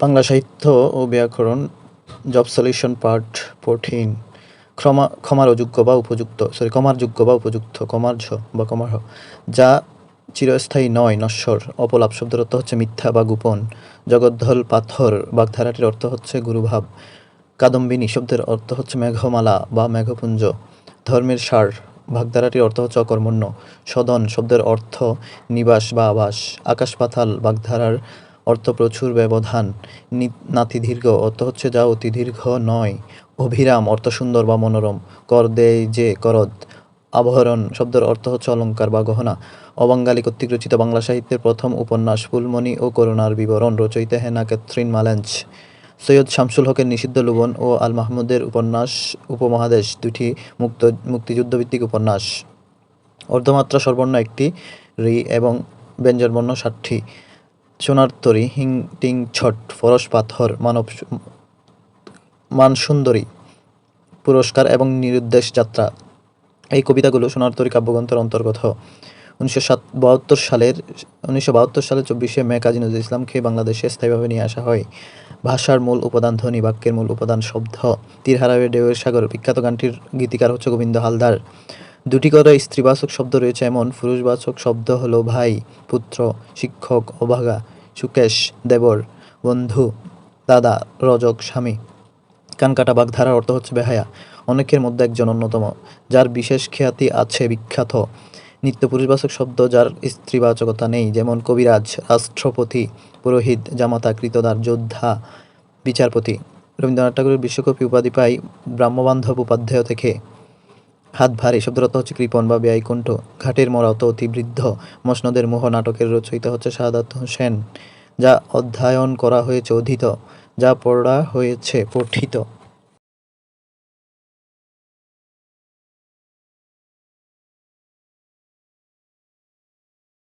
বাংলা সাহিত্য ও ব্যাকরণ job solution part fourteen ক্ষমা, ক্ষমার অযোগ্য বা উপযুক্ত সরি ক্ষমার যোগ্য বা উপযুক্ত কমার্য বা কমার্হ যা চিরস্থায়ী নয়, নশ্বর, অপলাপ শব্দের অর্থ হচ্ছে মিথ্যা বা গোপন জগদ্ধল পাথর, বাগধারাটির অর্থ হচ্ছে গুরুভাব, কাদম্বিনী শব্দের অর্থ হচ্ছে মেঘমালা বা মেঘপুঞ্জ, ধর্মের সার, বাগধারাটির অর্থ হচ্ছে অকর্মণ্য, সদন শব্দের অর্থ নিবাস বা আবাস, আকাশ পাতাল, বাগধারার অর্থ প্রচুর ব্যবধান। নাতিদীর্ঘ অর্থ হচ্ছে যা অতি দীর্ঘ নয়। অভিরাম, অর্থ সুন্দর বা মনোরম। কর দেয় যে করদ। আভরণ শব্দের অর্থ হচ্ছে অলংকার বা গহনা। অবাঙ্গালী কর্তৃক রচিত বাংলা সাহিত্যের প্রথম উপন্যাস ফুলমণি ও করুণার বিবরণ রচয়িতা Hannah Catherine Mullens Syed Shamsul হকের নিষিদ্ধ লুবন ও আল মাহমুদের উপন্যাস উপমহাদেশ দুটি মুক্ত, মুক্তিযুদ্ধভিত্তিক উপন্যাস। অর্ধমাত্রা সর্বর্ণ একটি, রি এবং ব্যঞ্জনবর্ণ ষাটটি। সোনার তরী, হিং, টিং, ছট, ফরস, পাথর, মানব মানসুন্দরী পুরস্কার এবং নিরুদ্দেশ যাত্রা। এই কবিতাগুলো সোনার তরী কাব্যগ্রন্থের অন্তর্গত। উনিশশো সাত, বাহাত্তর সালের, উনিশশো বাহাত্তর সালের চব্বিশে মে কাজী নজরুল ইসলামকে বাংলাদেশে স্থায়ীভাবে নিয়ে আসা হয়? ভাষার মূল উপাদান ধ্বনি, বাক্যের মূল উপাদান শব্দ তীর হারাবে ঢেউয়ের সাগর, বিখ্যাত গানটির গীতিকার হচ্ছে গোবিন্দ হালদার। দুটি করে স্ত্রীবাচক শব্দ রয়েছে। এমন পুরুষবাচক শব্দ হলো ভাই, পুত্র, শিক্ষক, অভাগা, সুকেশ, দেবর, বন্ধু, দাদা, রজক, স্বামী। কানকাটা বাগধারার অর্থ হচ্ছে বেহায়া। অনেকের মধ্যে একজন অন্যতম, যার বিশেষ খ্যাতি আছে বিখ্যাত। নিত্য পুরুষবাচক শব্দ যার স্ত্রীবাচকতা নেই, যেমন কবিরাজ, রাষ্ট্রপতি, পুরোহিত, জামাতা, কৃতদার, যোদ্ধা, বিচারপতি। রবীন্দ্রনাথ ঠাকুরের বিশ্বকবি উপাধি পাই ব্রাহ্মবান্ধব উপাধ্যায় থেকে। হাত ভার, এসব দূরত্ব হচ্ছে কৃপন বা ব্যয়কুণ্ঠ। ঘাটের মরা অত অতি বৃদ্ধ। মসনদের মোহ নাটকের রচয়িত হচ্ছে সাদাত হোসেন, যা অধ্যয়ন করা হয়েছে, অধীত, যা পড়া হয়েছে, পঠিত।